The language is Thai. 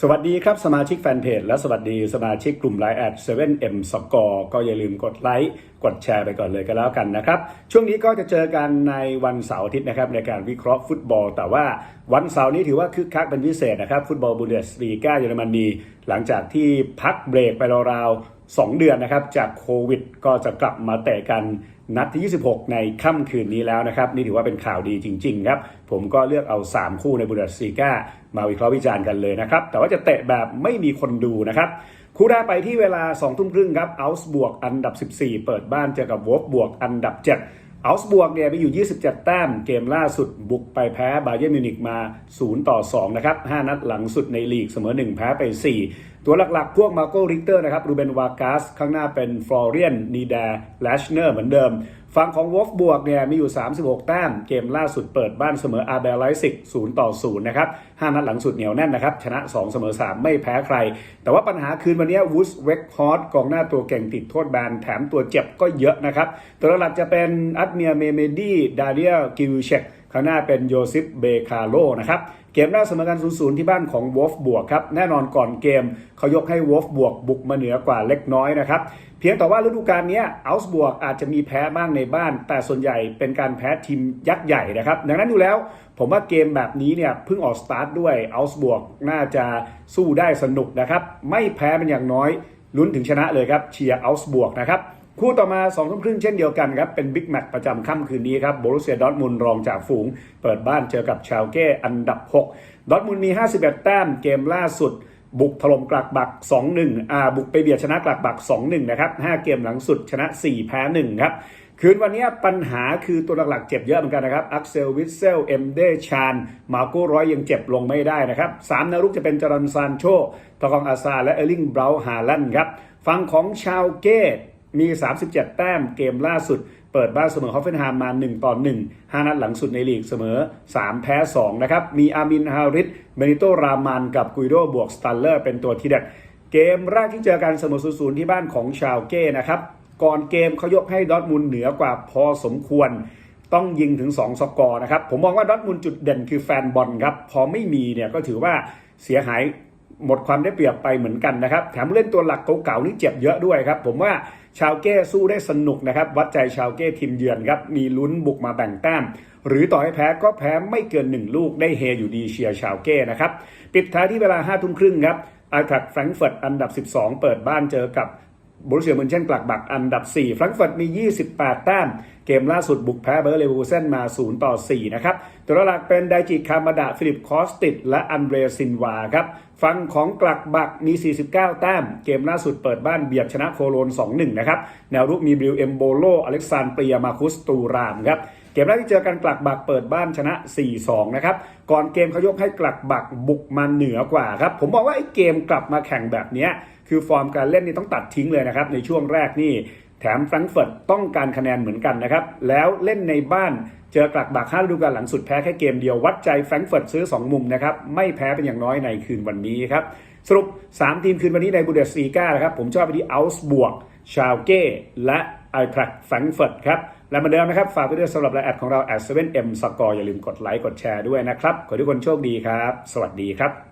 สวัสดีครับ สมาชิกแฟนเพจและสวัสดีสมาชิกกลุ่มไลน์แอดเซเ็มสกอร์ก็อย่าลืมกดไลค์กดแชร์ไปก่อนเลยก็แล้วกันนะครับ ช่วงนี้ก็จะเจอกันในวันเสาร์อาทิตย์นะครับในการวิเคราะห์ฟุตบอล แต่ว่าวันเสาร์นี้ถือว่าคึกคักเป็นพิเศษนะครับ ฟุตบอลบูเดสลีกาเยอรมนีหลังจากที่พักเบรกไปราวๆ 2 เดือนนะครับ จากโควิดก็จะกลับมาเตะกันนัดที่ 26 ในค่ำคืนนี้แล้วนะครับ นี่ถือว่าเป็นข่าวดีจริง ๆ ครับ ผมก็เลือกเอา 3 คู่ในบุนเดสซีกามาวิเคราะห์วิจารณ์กันเลยนะครับ แต่ว่าจะเตะแบบไม่มีคนดูนะครับคู่แรกไปที่เวลา 2 ทุ่มครึ่งครับเอาส์บวกอันดับ 14 เปิดบ้านเจอกับวอฟบวกอันดับ7เอาส์บวกเนี่ยไปอยู่ 27 แต้ม เกมล่าสุดบุกไปแพ้บาเยร์นมิวนิกมา 0 ต่อ 2 นะครับ 5 นัดหลังสุดในลีกเสมอ 1 แพ้ไป 4 ตัวหลักๆ พวกมาโกริกเตอร์นะครับรูเบนวากาสข้างหน้าเป็นฟลอเรียนนีดาแลชเนอร์เหมือนเดิม ฝั่งของวอฟบวกเนี่ยมีอยู่ 36 แต้ม เกมล่าสุดเปิดบ้านเสมออาเบลไลซิก0ต่อ0นะครับ5นัดหลังสุดเหนียวแน่นนะครับ ชนะ 2 เสมอ 3 ไม่แพ้ใคร แต่ว่าปัญหาคืนวันนี้วูสเวกฮอตกองหน้าตัวเก่งติดโทษแบนแถมตัวเจ็บก็เยอะนะครับ ตัวหลักจะเป็นอัตเมียเมเมดีดาเรียกิวเชกข้างหน้าเป็นโยซิฟเบคาโลนะครับ กมแรกเสมอกัน 0-0 ที่บ้านของวอฟบวกครับ แน่นอนก่อนเกมเขายกให้วอฟบวกบุกมาเหนือกว่าเล็กน้อยนะครับ เพียงแต่ว่าฤดูกาลนี้อัลส์บวกอาจจะมีแพ้บ้างในบ้าน แต่ส่วนใหญ่เป็นการแพ้ทีมยักษ์ใหญ่นะครับ ดังนั้นดูแล้วผมว่าเกมแบบนี้เนี่ยเพิ่งออกสตาร์ทด้วยอัลส์บวกน่าจะสู้ได้สนุกนะครับ ไม่แพ้เป็นอย่างน้อยลุ้นถึงชนะเลยครับเชียร์อัลส์บวกนะครับ คู่ต่อมา2ทุ่มครึ่งเช่นเดียวกันครับ เป็นบิ๊กแมตช์ประจำค่ำคืนนี้ครับโบรุเซียดอร์ทมุนรองจากฝูง เปิดบ้านเจอกับชาวเก้อันดับ 6 ดอร์ทมุนด์มี 51 แต้มเกมล่าสุด บุกถล่มกลักบัก 2-1อ่าบุกไปเบียดชนะกลักบัก 2-1 นะครับ 5 เกมหลังสุดชนะ 4 แพ้ 1 ครับคืนวันนี้ปัญหาคือตัวหลักๆเจ็บเยอะเหมือนกันนะครับ อักเซลวิสเซล เอ็มเดชาน มาโก้ร้อยยังเจ็บลงไม่ได้นะครับสามนารุกจะเป็นจรันซานโชตอกองอาซา และเอลิงเบราฮาลันครับ ฝั่งของชาวเก้ มี 37 แต้มเกมล่าสุด เปิดบ้านเสมอฮอฟเฟนไฮม์มา 1 ต่อ 1 5 นัดหลังสุดในลีกเสมอ 3 แพ้ 2 นะครับ มีอามินฮาริสเบนิโตรามันกับกุยโดบวกสตัลเลอร์เป็นตัวที่เด็ดเกมแรกที่เจอกันเสมอ0 0ที่บ้านของชาวเก้นะครับก่อนเกมเขายกให้ดอทมุนด์เหนือกว่าพอสมควรต้องยิงถึง 2 สกอร์นะครับ ผมมองว่าดอทมุนด์จุดเด่นคือแฟนบอลครับ พอไม่มีเนี่ยก็ถือว่าเสียหาย หมดความได้เปรียบไปเหมือนกันนะครับ แถมเล่นตัวหลักเก่าๆนี่เจ็บเยอะด้วยครับ ผมว่าชาวเก้สู้ได้สนุกนะครับ วัดใจชาวเก้ทีมเยือนครับ มีลุ้นบุกมาแบ่งแต้ม หรือต่อให้แพ้ก็แพ้ไม่เกิน 1 ลูกได้เฮอยู่ดีเชียร์ชาวเก้นะครับ ปิดท้ายที่เวลา5ทุ่มครึ่งครับไอแทรักแฟรงเฟิร์ตอันดับ 12 เปิดบ้านเจอกับบรูเซียมืนเช่นกลักบักอันดับ 4 แฟรงเฟิร์ตมี 28 แต้ม เกมล่าสุดบุกแพ้เบอร์เลเวอร์เซนมา 0 ต่อ 4 นะครับ ตัวหลักเป็นไดจิคามาดะฟิลิปคอสติดและอันเดรซินวาครับฝั่งของกลักบักมี 49 แต้ม เกมล่าสุดเปิดบ้านเบียดชนะโคโลน 2-1 นะครับ แนวรุกมีบริวเอมโบโล อเล็กซานเปีย มาคุสตูรามครับเกมแรกที่เจอกันกลักบักเปิดบ้านชนะ 4-2 นะครับ ก่อนเกมเขายกให้กลักบักบุกมาเหนือกว่าครับ ผมบอกว่าไอ้เกมกลับมาแข่งแบบนี้คือฟอร์มการเล่นนี่ต้องตัดทิ้งเลยนะครับ ในช่วงแรกนี่ แถมแฟรงก์เฟิร์ตต้องการคะแนนเหมือนกันนะครับ แล้วเล่นในบ้านเจอกลักบักห้าฤดูกาลหลังสุดแพ้แค่เกมเดียววัดใจแฟรงก์เฟิร์ตซื้อ 2 มุมนะครับ ไม่แพ้เป็นอย่างน้อยในคืนวันนี้ครับ สรุป 3 ทีมคืนวันนี้ในบูเดสซีกานะครับ ผมชอบไปที่อัลส์บวก ชาวเก้ และไอทรักแฟรงก์เฟิร์ตครับและเหมาเดิมนะครับ ฝากไปด้วยสำหรับรายแอดของเรา at 7m สกอร์อย่าลืมกดไลค์กดแชร์ด้วยนะครับ ขอให้ทุกคนโชคดีครับ สวัสดีครับ